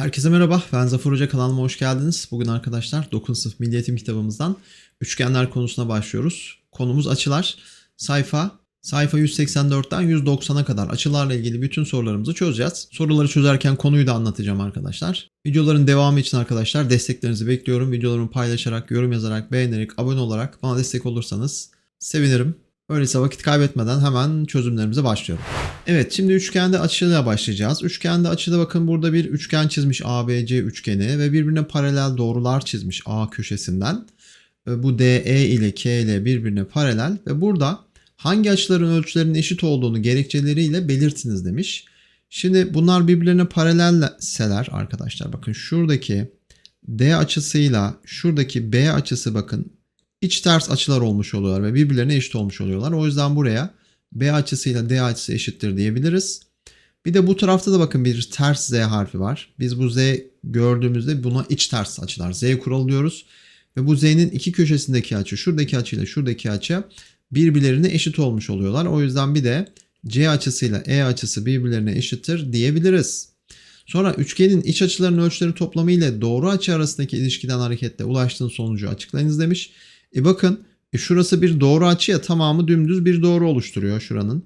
Herkese merhaba, ben Zafer Hoca kanalıma hoş geldiniz. Bugün arkadaşlar 9. sınıf Milli Eğitim kitabımızdan üçgenler konusuna başlıyoruz. Konumuz açılar. Sayfa sayfa 184'ten 190'a kadar açılarla ilgili bütün sorularımızı çözeceğiz. Soruları çözerken konuyu da anlatacağım arkadaşlar. Videoların devamı için arkadaşlar desteklerinizi bekliyorum. Videolarımı paylaşarak, yorum yazarak, beğenerek, abone olarak bana destek olursanız sevinirim. Öyleyse vakit kaybetmeden hemen çözümlerimize başlıyorum. Evet şimdi üçgende açıyla başlayacağız. Üçgende açıda bakın burada bir üçgen çizmiş ABC üçgeni ve birbirine paralel doğrular çizmiş A köşesinden. Bu DE ile K ile birbirine paralel ve burada hangi açıların ölçülerinin eşit olduğunu gerekçeleriyle belirtiniz demiş. Şimdi bunlar birbirlerine paralelseler arkadaşlar bakın şuradaki D açısıyla şuradaki B açısı bakın iç ters açılar olmuş oluyorlar ve birbirlerine eşit olmuş oluyorlar. O yüzden buraya B açısıyla D açısı eşittir diyebiliriz. Bir de bu tarafta da bakın bir ters Z harfi var. Biz bu Z gördüğümüzde buna iç ters açılar. Z kuralı diyoruz. Ve bu Z'nin iki köşesindeki açı, şuradaki açıyla şuradaki açı birbirlerine eşit olmuş oluyorlar. O yüzden bir de C açısıyla E açısı birbirlerine eşittir diyebiliriz. Sonra üçgenin iç açılarının ölçüleri toplamı ile doğru açı arasındaki ilişkiden hareketle ulaştığın sonucu açıklayınız demiş. E bakın e şurası bir doğru açı ya tamamı dümdüz bir doğru oluşturuyor şuranın.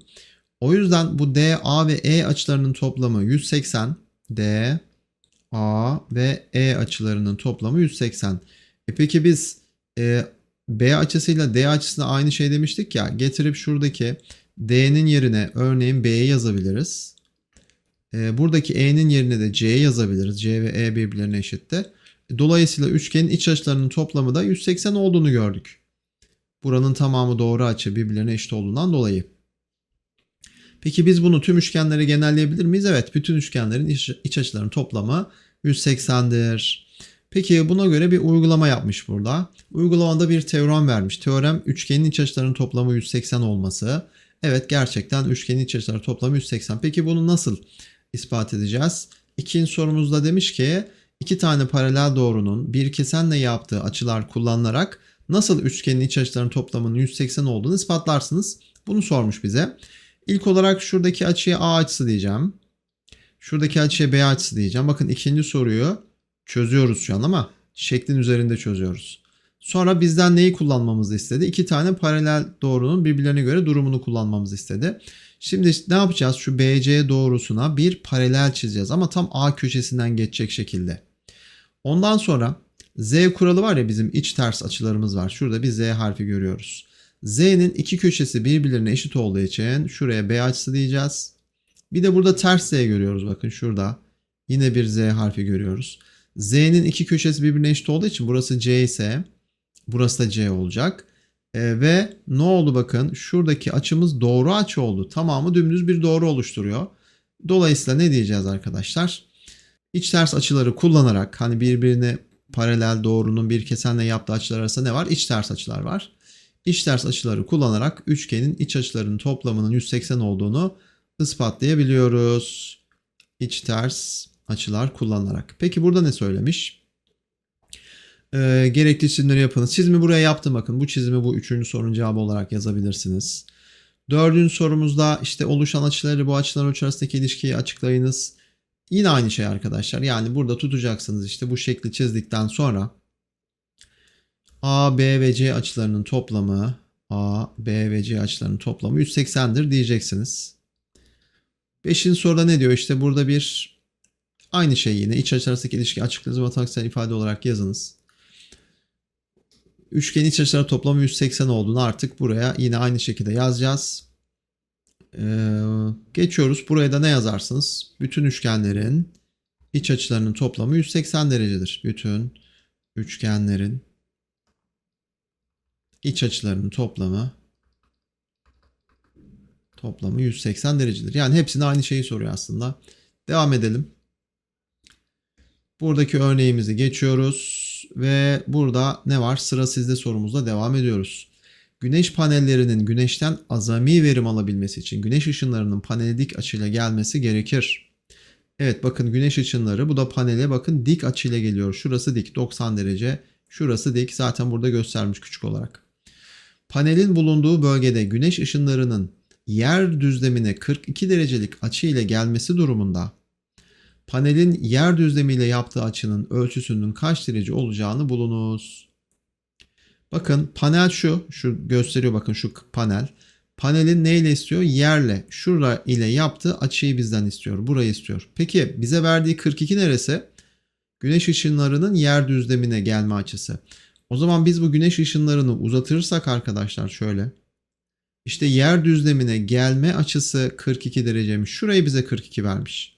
O yüzden bu D, A ve E açılarının toplamı 180. D, A ve E açılarının toplamı 180. E peki biz e, B açısıyla D açısına aynı şey demiştik ya. Getirip şuradaki D'nin yerine örneğin B'yi yazabiliriz. E, buradaki E'nin yerine de C'yi yazabiliriz. C ve E birbirlerine eşitti. Dolayısıyla üçgenin iç açılarının toplamı da 180 olduğunu gördük. Buranın tamamı doğru açı birbirlerine eşit olduğundan dolayı. Peki biz bunu tüm üçgenlere genelleyebilir miyiz? Evet, bütün üçgenlerin iç, açılarının toplamı 180'dir. Peki buna göre bir uygulama yapmış burada. Uygulamada bir teorem vermiş. Teorem üçgenin iç açılarının toplamı 180 olması. Evet gerçekten üçgenin iç açıları toplamı 180. Peki bunu nasıl ispat edeceğiz? İkinci sorumuzda demiş ki iki tane paralel doğrunun bir kesenle yaptığı açılar kullanılarak nasıl üçgenin iç açılarının toplamının 180 olduğunu ispatlarsınız. Bunu sormuş bize. İlk olarak şuradaki açıya A açısı diyeceğim. Şuradaki açıya B açısı diyeceğim. Bakın ikinci soruyu çözüyoruz şu an ama şeklin üzerinde çözüyoruz. Sonra bizden neyi kullanmamızı istedi? İki tane paralel doğrunun birbirlerine göre durumunu kullanmamızı istedi. Şimdi ne yapacağız? Şu BC doğrusuna bir paralel çizeceğiz ama tam A köşesinden geçecek şekilde. Ondan sonra Z kuralı var ya bizim iç ters açılarımız var. Şurada bir Z harfi görüyoruz. Z'nin iki köşesi birbirlerine eşit olduğu için şuraya B açısı diyeceğiz. Bir de burada ters Z görüyoruz bakın şurada. Yine bir Z harfi görüyoruz. Z'nin iki köşesi birbirine eşit olduğu için burası C ise burası da C olacak. Ee, ve ne oldu bakın şuradaki açımız doğru açı oldu. Tamamı dümdüz bir doğru oluşturuyor. Dolayısıyla ne diyeceğiz arkadaşlar? İç ters açıları kullanarak hani birbirine paralel doğrunun bir kesenle yaptığı açılar arasında ne var? İç ters açılar var. İç ters açıları kullanarak üçgenin iç açılarının toplamının 180 olduğunu ispatlayabiliyoruz. İç ters açılar kullanarak. Peki burada ne söylemiş? Ee, gerekli çizimleri yapınız. Çizimi buraya yaptım bakın. Bu çizimi bu üçüncü sorunun cevabı olarak yazabilirsiniz. Dördüncü sorumuzda işte oluşan açıları bu açılar arasındaki ilişkiyi açıklayınız. Yine aynı şey arkadaşlar. Yani burada tutacaksınız işte bu şekli çizdikten sonra A, B ve C açılarının toplamı A, B ve C açılarının toplamı 180'dir diyeceksiniz. Beşinci soruda ne diyor? İşte burada bir aynı şey yine iç açı arasındaki ilişki açıklayınız matematiksel ifade olarak yazınız. Üçgenin iç açıları toplamı 180 olduğunu artık buraya yine aynı şekilde yazacağız. Ee, geçiyoruz. Buraya da ne yazarsınız? Bütün üçgenlerin iç açılarının toplamı 180 derecedir. Bütün üçgenlerin iç açılarının toplamı toplamı 180 derecedir. Yani hepsinde aynı şeyi soruyor aslında. Devam edelim. Buradaki örneğimizi geçiyoruz ve burada ne var? Sıra sizde sorumuzla devam ediyoruz. Güneş panellerinin güneşten azami verim alabilmesi için güneş ışınlarının panele dik açıyla gelmesi gerekir. Evet bakın güneş ışınları bu da panele bakın dik açıyla geliyor. Şurası dik 90 derece. Şurası dik zaten burada göstermiş küçük olarak. Panelin bulunduğu bölgede güneş ışınlarının yer düzlemine 42 derecelik açı ile gelmesi durumunda panelin yer düzlemiyle yaptığı açının ölçüsünün kaç derece olacağını bulunuz. Bakın panel şu, şu gösteriyor bakın şu panel. Panelin neyle istiyor? Yerle, şura ile yaptığı açıyı bizden istiyor. Burayı istiyor. Peki bize verdiği 42 neresi? Güneş ışınlarının yer düzlemine gelme açısı. O zaman biz bu güneş ışınlarını uzatırsak arkadaşlar şöyle. İşte yer düzlemine gelme açısı 42 derecemiş. Şurayı bize 42 vermiş.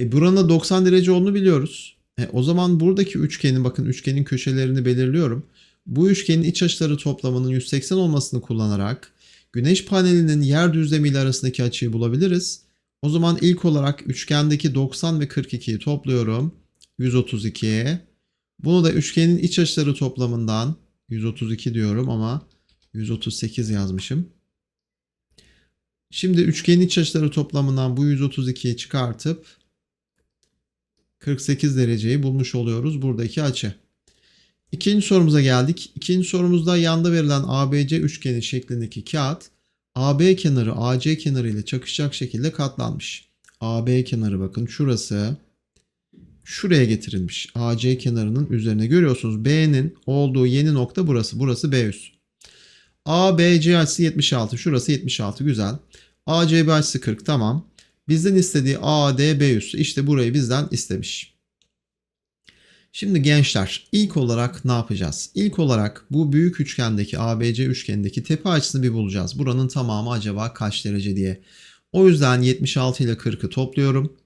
E buranın da 90 derece olduğunu biliyoruz. E o zaman buradaki üçgenin bakın üçgenin köşelerini belirliyorum. Bu üçgenin iç açıları toplamının 180 olmasını kullanarak güneş panelinin yer düzlemiyle arasındaki açıyı bulabiliriz. O zaman ilk olarak üçgendeki 90 ve 42'yi topluyorum. 132. Bunu da üçgenin iç açıları toplamından 132 diyorum ama 138 yazmışım. Şimdi üçgenin iç açıları toplamından bu 132'yi çıkartıp 48 dereceyi bulmuş oluyoruz buradaki açı. İkinci sorumuza geldik. İkinci sorumuzda yanda verilen ABC üçgeni şeklindeki kağıt AB kenarı AC kenarı ile çakışacak şekilde katlanmış. AB kenarı bakın şurası şuraya getirilmiş. AC kenarının üzerine görüyorsunuz. B'nin olduğu yeni nokta burası. Burası B üs. ABC açısı 76. Şurası 76. Güzel. ACB açısı 40. Tamam. Bizden istediği ADB üssü işte burayı bizden istemiş. Şimdi gençler ilk olarak ne yapacağız? İlk olarak bu büyük üçgendeki ABC üçgenindeki tepe açısını bir bulacağız. Buranın tamamı acaba kaç derece diye. O yüzden 76 ile 40'ı topluyorum.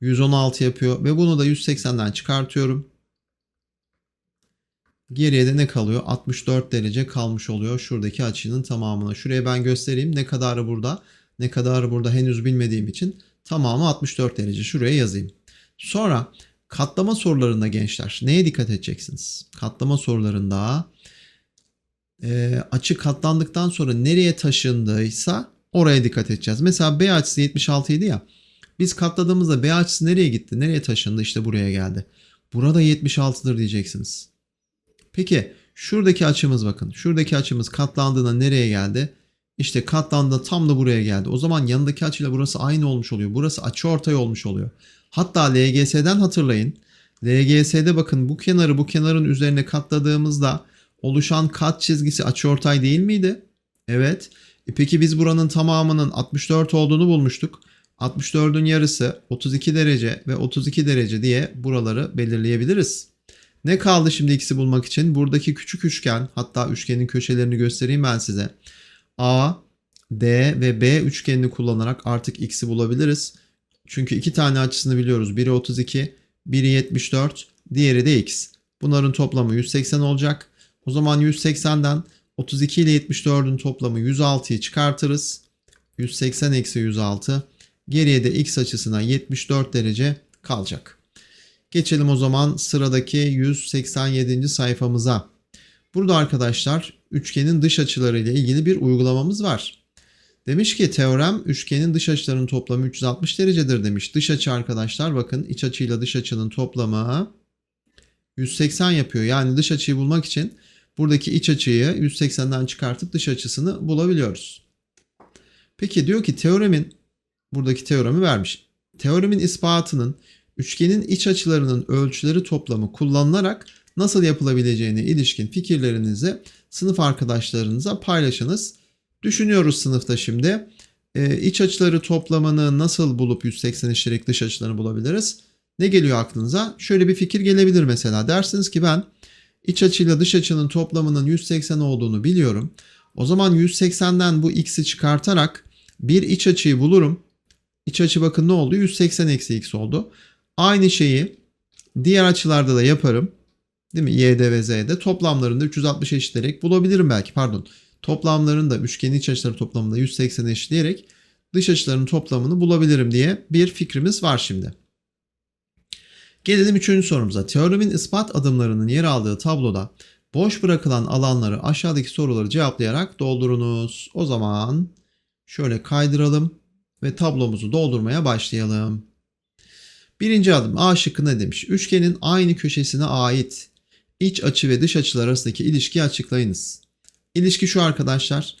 116 yapıyor ve bunu da 180'den çıkartıyorum. Geriye de ne kalıyor? 64 derece kalmış oluyor şuradaki açının tamamına. Şuraya ben göstereyim ne kadarı burada ne kadarı burada henüz bilmediğim için tamamı 64 derece şuraya yazayım. Sonra katlama sorularında gençler neye dikkat edeceksiniz? Katlama sorularında e, açı katlandıktan sonra nereye taşındıysa oraya dikkat edeceğiz. Mesela B açısı 76 idi ya. Biz katladığımızda B açısı nereye gitti? Nereye taşındı? İşte buraya geldi. Burada 76'dır diyeceksiniz. Peki şuradaki açımız bakın. Şuradaki açımız katlandığında nereye geldi? İşte katlandığında tam da buraya geldi. O zaman yanındaki açıyla burası aynı olmuş oluyor. Burası açı ortay olmuş oluyor. Hatta LGS'den hatırlayın. LGS'de bakın bu kenarı bu kenarın üzerine katladığımızda oluşan kat çizgisi açıortay değil miydi? Evet. E peki biz buranın tamamının 64 olduğunu bulmuştuk. 64'ün yarısı 32 derece ve 32 derece diye buraları belirleyebiliriz. Ne kaldı şimdi x'i bulmak için? Buradaki küçük üçgen hatta üçgenin köşelerini göstereyim ben size. A, D ve B üçgenini kullanarak artık x'i bulabiliriz. Çünkü iki tane açısını biliyoruz. Biri 32, biri 74, diğeri de x. Bunların toplamı 180 olacak. O zaman 180'den 32 ile 74'ün toplamı 106'yı çıkartırız. 180 eksi 106. Geriye de x açısına 74 derece kalacak. Geçelim o zaman sıradaki 187. sayfamıza. Burada arkadaşlar üçgenin dış açıları ile ilgili bir uygulamamız var. Demiş ki teorem üçgenin dış açılarının toplamı 360 derecedir demiş. Dış açı arkadaşlar bakın iç açıyla dış açının toplamı 180 yapıyor. Yani dış açıyı bulmak için buradaki iç açıyı 180'den çıkartıp dış açısını bulabiliyoruz. Peki diyor ki teoremin buradaki teoremi vermiş. Teoremin ispatının üçgenin iç açılarının ölçüleri toplamı kullanılarak nasıl yapılabileceğine ilişkin fikirlerinizi sınıf arkadaşlarınıza paylaşınız. Düşünüyoruz sınıfta şimdi. Ee, iç açıları toplamını nasıl bulup 180 eşitlik dış açılarını bulabiliriz? Ne geliyor aklınıza? Şöyle bir fikir gelebilir mesela. Dersiniz ki ben iç açıyla dış açının toplamının 180 olduğunu biliyorum. O zaman 180'den bu x'i çıkartarak bir iç açıyı bulurum. İç açı bakın ne oldu? 180 eksi x oldu. Aynı şeyi diğer açılarda da yaparım. Değil mi? Y'de ve Z'de toplamlarını da 360 eşitleyerek bulabilirim belki. Pardon. Toplamlarını da üçgenin iç açıları toplamında 180 eşitleyerek dış açılarının toplamını bulabilirim diye bir fikrimiz var şimdi. Gelelim üçüncü sorumuza. Teoremin ispat adımlarının yer aldığı tabloda boş bırakılan alanları aşağıdaki soruları cevaplayarak doldurunuz. O zaman şöyle kaydıralım ve tablomuzu doldurmaya başlayalım. Birinci adım A şıkkı ne demiş? Üçgenin aynı köşesine ait iç açı ve dış açılar arasındaki ilişkiyi açıklayınız. İlişki şu arkadaşlar.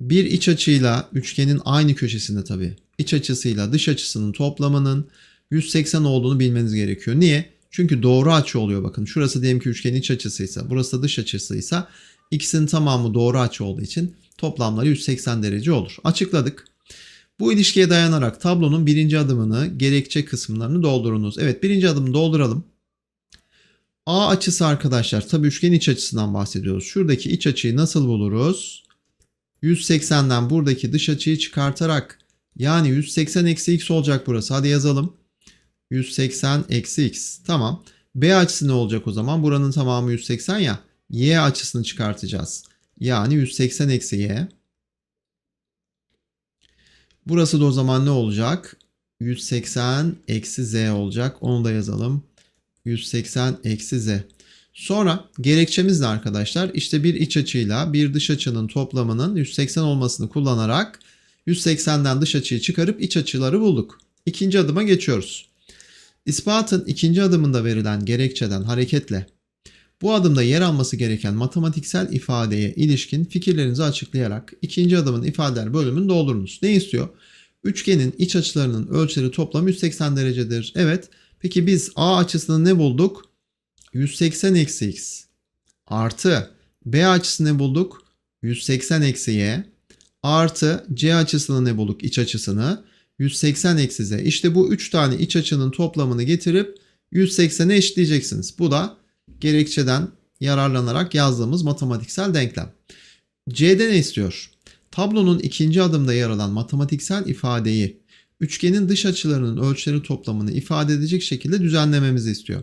bir iç açıyla üçgenin aynı köşesinde tabii. iç açısıyla dış açısının toplamının 180 olduğunu bilmeniz gerekiyor. Niye? Çünkü doğru açı oluyor bakın. Şurası diyelim ki üçgenin iç açısıysa, burası da dış açısıysa ikisinin tamamı doğru açı olduğu için toplamları 180 derece olur. Açıkladık. Bu ilişkiye dayanarak tablonun birinci adımını, gerekçe kısımlarını doldurunuz. Evet birinci adımı dolduralım. A açısı arkadaşlar tabii üçgen iç açısından bahsediyoruz. Şuradaki iç açıyı nasıl buluruz? 180'den buradaki dış açıyı çıkartarak yani 180 eksi x olacak burası. Hadi yazalım. 180 eksi x. Tamam. B açısı ne olacak o zaman? Buranın tamamı 180 ya. Y açısını çıkartacağız. Yani 180 eksi y. Burası da o zaman ne olacak? 180 eksi z olacak. Onu da yazalım. 180 eksi z. Sonra gerekçemiz ne arkadaşlar? İşte bir iç açıyla bir dış açının toplamının 180 olmasını kullanarak 180'den dış açıyı çıkarıp iç açıları bulduk. İkinci adıma geçiyoruz. İspatın ikinci adımında verilen gerekçeden hareketle bu adımda yer alması gereken matematiksel ifadeye ilişkin fikirlerinizi açıklayarak ikinci adımın ifadeler bölümünü doldurunuz. Ne istiyor? Üçgenin iç açılarının ölçüleri toplam 180 derecedir. Evet. Peki biz A açısını ne bulduk? 180 eksi x artı B açısını ne bulduk? 180 eksi y artı C açısını ne bulduk? İç açısını 180 eksi z. İşte bu 3 tane iç açının toplamını getirip 180'e eşitleyeceksiniz. Bu da gerekçeden yararlanarak yazdığımız matematiksel denklem. C'de ne istiyor? Tablonun ikinci adımda yer alan matematiksel ifadeyi üçgenin dış açılarının ölçüleri toplamını ifade edecek şekilde düzenlememizi istiyor.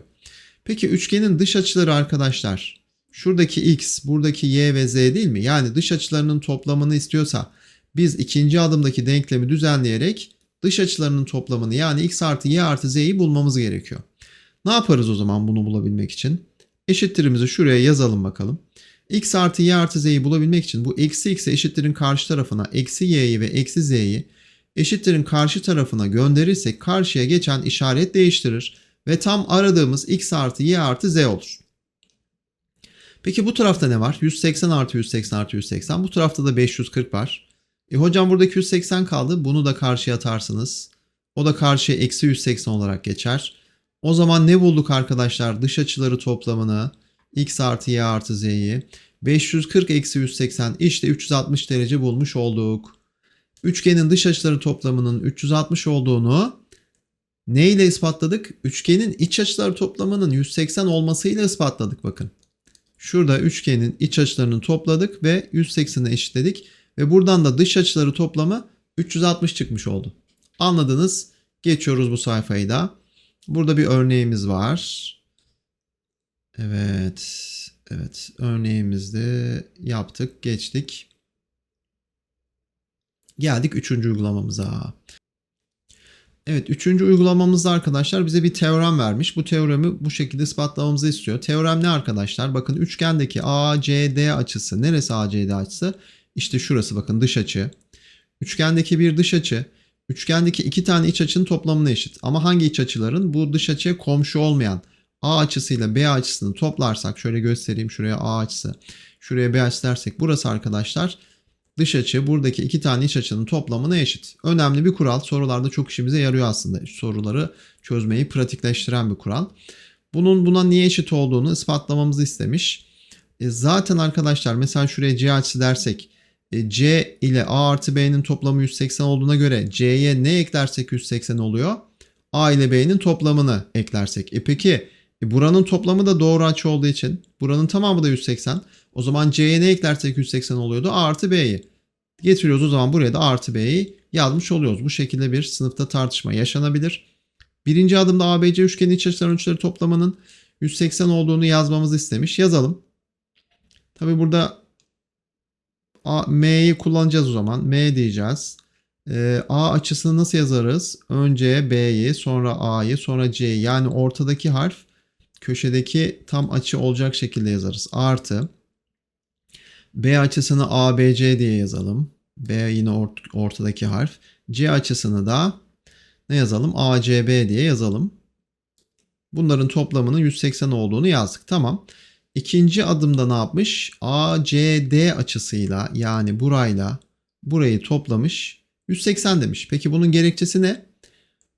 Peki üçgenin dış açıları arkadaşlar şuradaki x, buradaki y ve z değil mi? Yani dış açılarının toplamını istiyorsa biz ikinci adımdaki denklemi düzenleyerek dış açılarının toplamını yani x artı y artı z'yi bulmamız gerekiyor. Ne yaparız o zaman bunu bulabilmek için? Eşittirimizi şuraya yazalım bakalım. x artı y artı z'yi bulabilmek için bu eksi x'e eşittirin karşı tarafına eksi y'yi ve eksi z'yi eşittirin karşı tarafına gönderirsek karşıya geçen işaret değiştirir ve tam aradığımız x artı y artı z olur. Peki bu tarafta ne var? 180 artı 180 artı 180. Bu tarafta da 540 var. E hocam buradaki 180 kaldı. Bunu da karşıya atarsınız. O da karşıya eksi 180 olarak geçer. O zaman ne bulduk arkadaşlar? Dış açıları toplamını x artı y artı z'yi 540 eksi 180 işte 360 derece bulmuş olduk. Üçgenin dış açıları toplamının 360 olduğunu ne ile ispatladık? Üçgenin iç açıları toplamının 180 olmasıyla ispatladık bakın. Şurada üçgenin iç açılarını topladık ve 180'e eşitledik. Ve buradan da dış açıları toplamı 360 çıkmış oldu. Anladınız. Geçiyoruz bu sayfayı da. Burada bir örneğimiz var. Evet. Evet. Örneğimizde yaptık. Geçtik. Geldik üçüncü uygulamamıza. Evet üçüncü uygulamamızda arkadaşlar bize bir teorem vermiş. Bu teoremi bu şekilde ispatlamamızı istiyor. Teorem ne arkadaşlar? Bakın üçgendeki ACD açısı. Neresi ACD açısı? İşte şurası bakın dış açı. Üçgendeki bir dış açı. Üçgendeki iki tane iç açının toplamına eşit. Ama hangi iç açıların? Bu dış açıya komşu olmayan A açısıyla B açısını toplarsak şöyle göstereyim şuraya A açısı. Şuraya B açısı dersek burası arkadaşlar dış açı buradaki iki tane iç açının toplamına eşit. Önemli bir kural. Sorularda çok işimize yarıyor aslında. Soruları çözmeyi pratikleştiren bir kural. Bunun buna niye eşit olduğunu ispatlamamızı istemiş. E zaten arkadaşlar mesela şuraya C açısı dersek e, C ile A artı B'nin toplamı 180 olduğuna göre C'ye ne eklersek 180 oluyor? A ile B'nin toplamını eklersek. E peki e buranın toplamı da doğru açı olduğu için buranın tamamı da 180. O zaman C'ye ne eklersek 180 oluyordu? A artı B'yi. Getiriyoruz o zaman buraya da artı B'yi yazmış oluyoruz. Bu şekilde bir sınıfta tartışma yaşanabilir. Birinci adımda ABC üçgeni iç açılar ölçüleri toplamının 180 olduğunu yazmamızı istemiş. Yazalım. Tabi burada M'yi kullanacağız o zaman. M diyeceğiz. Ee, A açısını nasıl yazarız? Önce B'yi, sonra A'yı, sonra C'yi. Yani ortadaki harf köşedeki tam açı olacak şekilde yazarız. Artı B açısını ABC diye yazalım. B yine ort ortadaki harf. C açısını da ne yazalım? ACB diye yazalım. Bunların toplamının 180 olduğunu yazdık. Tamam. İkinci adımda ne yapmış? ACD açısıyla yani burayla burayı toplamış. 180 demiş. Peki bunun gerekçesi ne?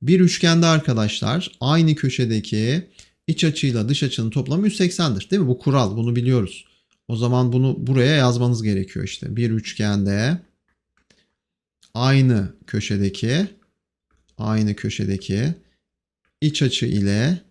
Bir üçgende arkadaşlar aynı köşedeki iç açıyla dış açının toplamı 180'dir. Değil mi? Bu kural. Bunu biliyoruz. O zaman bunu buraya yazmanız gerekiyor işte. Bir üçgende aynı köşedeki aynı köşedeki iç açı ile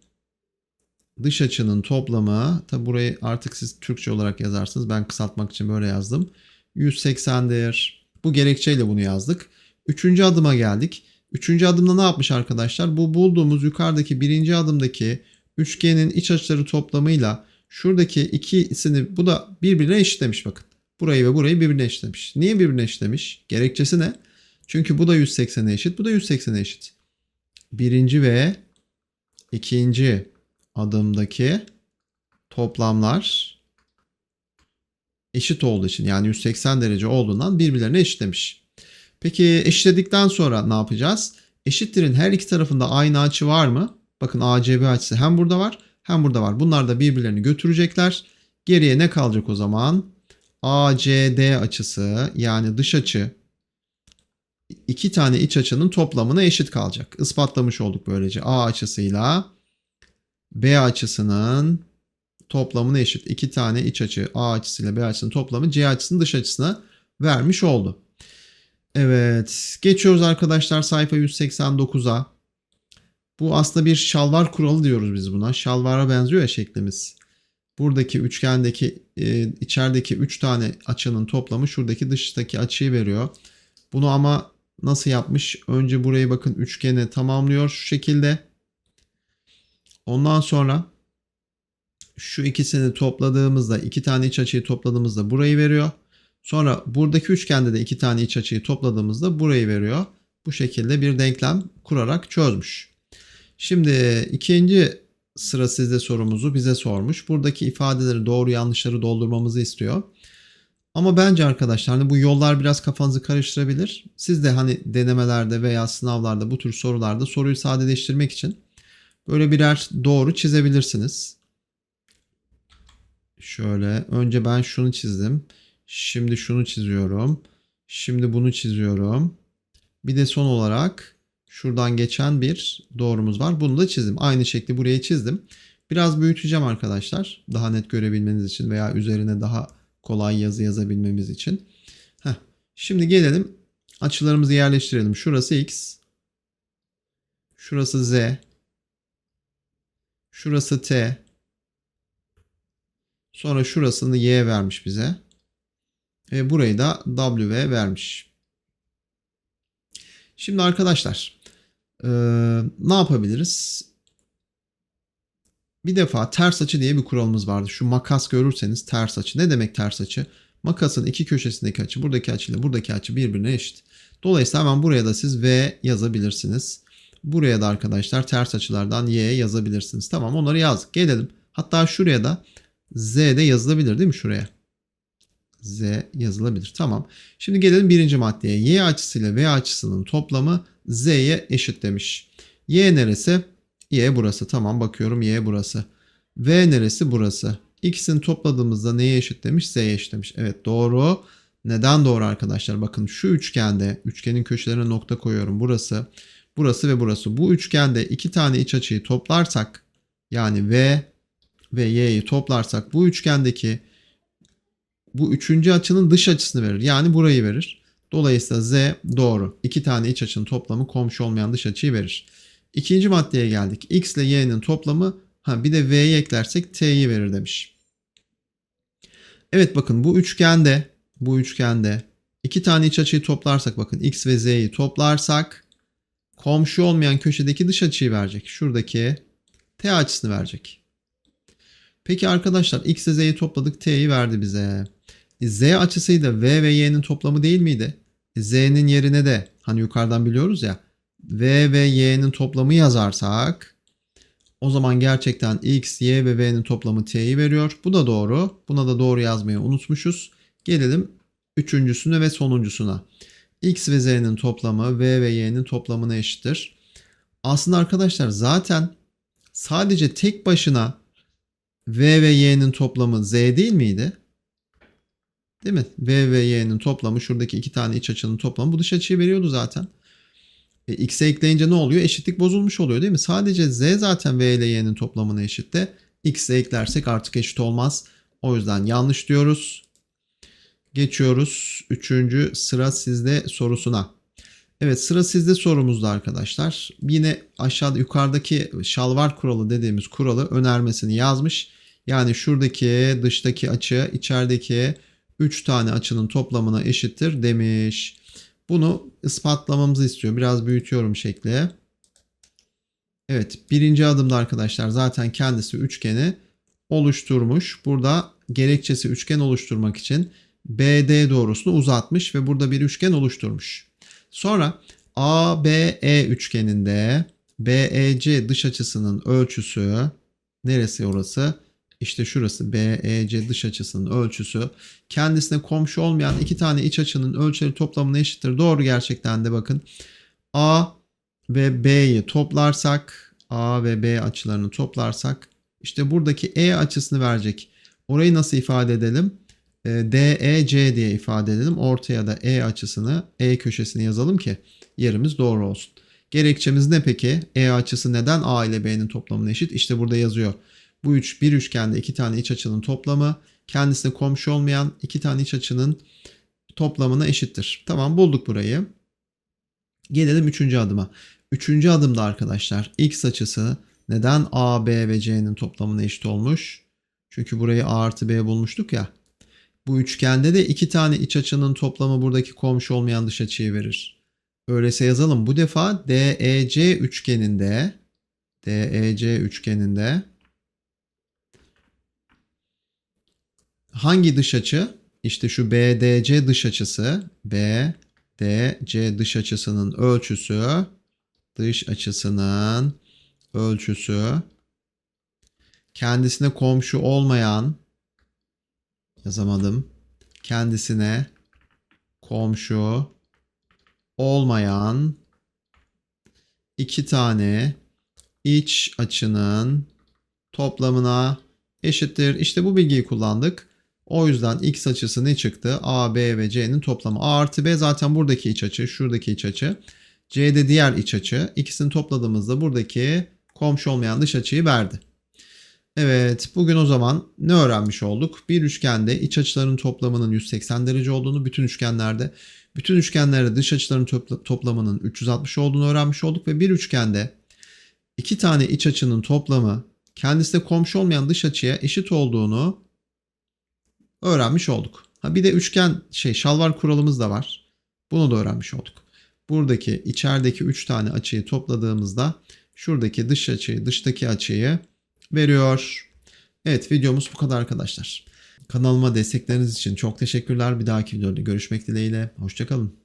dış açının toplamı tabi burayı artık siz Türkçe olarak yazarsınız. Ben kısaltmak için böyle yazdım. 180'dir. Bu gerekçeyle bunu yazdık. Üçüncü adıma geldik. Üçüncü adımda ne yapmış arkadaşlar? Bu bulduğumuz yukarıdaki birinci adımdaki üçgenin iç açıları toplamıyla şuradaki ikisini bu da birbirine eşitlemiş bakın. Burayı ve burayı birbirine eşitlemiş. Niye birbirine eşitlemiş? Gerekçesi ne? Çünkü bu da 180'e eşit, bu da 180'e eşit. Birinci ve ikinci adımdaki toplamlar eşit olduğu için yani 180 derece olduğundan birbirlerine eşitlemiş. Peki eşitledikten sonra ne yapacağız? Eşittirin her iki tarafında aynı açı var mı? Bakın ACB açısı hem burada var hem burada var. Bunlar da birbirlerini götürecekler. Geriye ne kalacak o zaman? ACD açısı yani dış açı iki tane iç açının toplamına eşit kalacak. Ispatlamış olduk böylece. A açısıyla B açısının toplamına eşit. İki tane iç açı A açısıyla B açısının toplamı C açısının dış açısına vermiş oldu. Evet. Geçiyoruz arkadaşlar sayfa 189'a. Bu aslında bir şalvar kuralı diyoruz biz buna. Şalvara benziyor ya şeklimiz. Buradaki üçgendeki e, içerideki 3 tane açının toplamı şuradaki dıştaki açıyı veriyor. Bunu ama nasıl yapmış? Önce burayı bakın üçgeni tamamlıyor şu şekilde. Ondan sonra şu ikisini topladığımızda iki tane iç açıyı topladığımızda burayı veriyor. Sonra buradaki üçgende de iki tane iç açıyı topladığımızda burayı veriyor. Bu şekilde bir denklem kurarak çözmüş. Şimdi ikinci sıra sizde sorumuzu bize sormuş. Buradaki ifadeleri doğru yanlışları doldurmamızı istiyor. Ama bence arkadaşlar hani bu yollar biraz kafanızı karıştırabilir. Siz de hani denemelerde veya sınavlarda bu tür sorularda soruyu sadeleştirmek için böyle birer doğru çizebilirsiniz. Şöyle önce ben şunu çizdim. Şimdi şunu çiziyorum. Şimdi bunu çiziyorum. Bir de son olarak şuradan geçen bir doğrumuz var. Bunu da çizdim. Aynı şekli buraya çizdim. Biraz büyüteceğim arkadaşlar. Daha net görebilmeniz için veya üzerine daha kolay yazı yazabilmemiz için. Heh. Şimdi gelelim açılarımızı yerleştirelim. Şurası x. Şurası z. Şurası t. Sonra şurasını y vermiş bize. Ve burayı da w vermiş. Şimdi arkadaşlar ee, ne yapabiliriz? Bir defa ters açı diye bir kuralımız vardı. Şu makas görürseniz ters açı. Ne demek ters açı? Makasın iki köşesindeki açı buradaki açıyla buradaki açı birbirine eşit. Dolayısıyla hemen buraya da siz V yazabilirsiniz. Buraya da arkadaşlar ters açılardan Y yazabilirsiniz. Tamam onları yazdık. Gelelim. Hatta şuraya da Z de yazılabilir değil mi şuraya? Z yazılabilir. Tamam. Şimdi gelelim birinci maddeye. Y açısıyla V açısının toplamı Z'ye eşit demiş. Y neresi? Y burası. Tamam bakıyorum Y burası. V neresi? Burası. İkisini topladığımızda neye eşit demiş? Z'ye eşit demiş. Evet doğru. Neden doğru arkadaşlar? Bakın şu üçgende üçgenin köşelerine nokta koyuyorum. Burası, burası ve burası. Bu üçgende iki tane iç açıyı toplarsak yani V ve Y'yi toplarsak bu üçgendeki bu üçüncü açının dış açısını verir. Yani burayı verir. Dolayısıyla Z doğru. İki tane iç açının toplamı komşu olmayan dış açıyı verir. İkinci maddeye geldik. X ile Y'nin toplamı ha bir de V'yi eklersek T'yi verir demiş. Evet bakın bu üçgende bu üçgende iki tane iç açıyı toplarsak bakın X ve Z'yi toplarsak komşu olmayan köşedeki dış açıyı verecek. Şuradaki T açısını verecek. Peki arkadaşlar X ile Z'yi topladık T'yi verdi bize. Z açısıydı V ve Y'nin toplamı değil miydi? Z'nin yerine de hani yukarıdan biliyoruz ya V ve Y'nin toplamı yazarsak o zaman gerçekten X, Y ve V'nin toplamı T'yi veriyor. Bu da doğru. Buna da doğru yazmayı unutmuşuz. Gelelim üçüncüsüne ve sonuncusuna. X ve Z'nin toplamı V ve Y'nin toplamına eşittir. Aslında arkadaşlar zaten sadece tek başına V ve Y'nin toplamı Z değil miydi? Değil mi? V ve Y'nin toplamı şuradaki iki tane iç açının toplamı bu dış açıyı veriyordu zaten. E, X'e ekleyince ne oluyor? Eşitlik bozulmuş oluyor değil mi? Sadece Z zaten V ile Y'nin toplamına eşitte. X'e eklersek artık eşit olmaz. O yüzden yanlış diyoruz. Geçiyoruz. Üçüncü sıra sizde sorusuna. Evet sıra sizde sorumuzda arkadaşlar. Yine aşağıda yukarıdaki şalvar kuralı dediğimiz kuralı önermesini yazmış. Yani şuradaki dıştaki açı içerideki 3 tane açının toplamına eşittir demiş. Bunu ispatlamamızı istiyor. Biraz büyütüyorum şekli. Evet birinci adımda arkadaşlar zaten kendisi üçgeni oluşturmuş. Burada gerekçesi üçgen oluşturmak için BD doğrusunu uzatmış ve burada bir üçgen oluşturmuş. Sonra ABE üçgeninde BEC dış açısının ölçüsü neresi orası? İşte şurası BEC dış açısının ölçüsü kendisine komşu olmayan iki tane iç açının ölçüleri toplamına eşittir. Doğru gerçekten de bakın. A ve B'yi toplarsak A ve B açılarını toplarsak işte buradaki E açısını verecek. Orayı nasıl ifade edelim? E, DEC diye ifade edelim. Ortaya da E açısını, E köşesini yazalım ki yerimiz doğru olsun. Gerekçemiz ne peki? E açısı neden A ile B'nin toplamına eşit? İşte burada yazıyor. Bu üç bir üçgende iki tane iç açının toplamı kendisine komşu olmayan iki tane iç açının toplamına eşittir. Tamam bulduk burayı. Gelelim üçüncü adıma. Üçüncü adımda arkadaşlar x açısı neden A, B ve C'nin toplamına eşit olmuş? Çünkü burayı A artı B bulmuştuk ya. Bu üçgende de iki tane iç açının toplamı buradaki komşu olmayan dış açıyı verir. Öyleyse yazalım. Bu defa DEC üçgeninde DEC üçgeninde hangi dış açı? İşte şu BDC dış açısı. BDC dış açısının ölçüsü dış açısının ölçüsü kendisine komşu olmayan yazamadım. Kendisine komşu olmayan iki tane iç açının toplamına eşittir. İşte bu bilgiyi kullandık. O yüzden x açısı ne çıktı? A, B ve C'nin toplamı. A artı B zaten buradaki iç açı, şuradaki iç açı. C de diğer iç açı. İkisini topladığımızda buradaki komşu olmayan dış açıyı verdi. Evet, bugün o zaman ne öğrenmiş olduk? Bir üçgende iç açıların toplamının 180 derece olduğunu, bütün üçgenlerde bütün üçgenlerde dış açıların topla- toplamının 360 olduğunu öğrenmiş olduk ve bir üçgende iki tane iç açının toplamı kendisine komşu olmayan dış açıya eşit olduğunu öğrenmiş olduk. Ha bir de üçgen şey şalvar kuralımız da var. Bunu da öğrenmiş olduk. Buradaki içerideki 3 tane açıyı topladığımızda şuradaki dış açıyı, dıştaki açıyı veriyor. Evet videomuz bu kadar arkadaşlar. Kanalıma destekleriniz için çok teşekkürler. Bir dahaki videoda görüşmek dileğiyle. Hoşçakalın.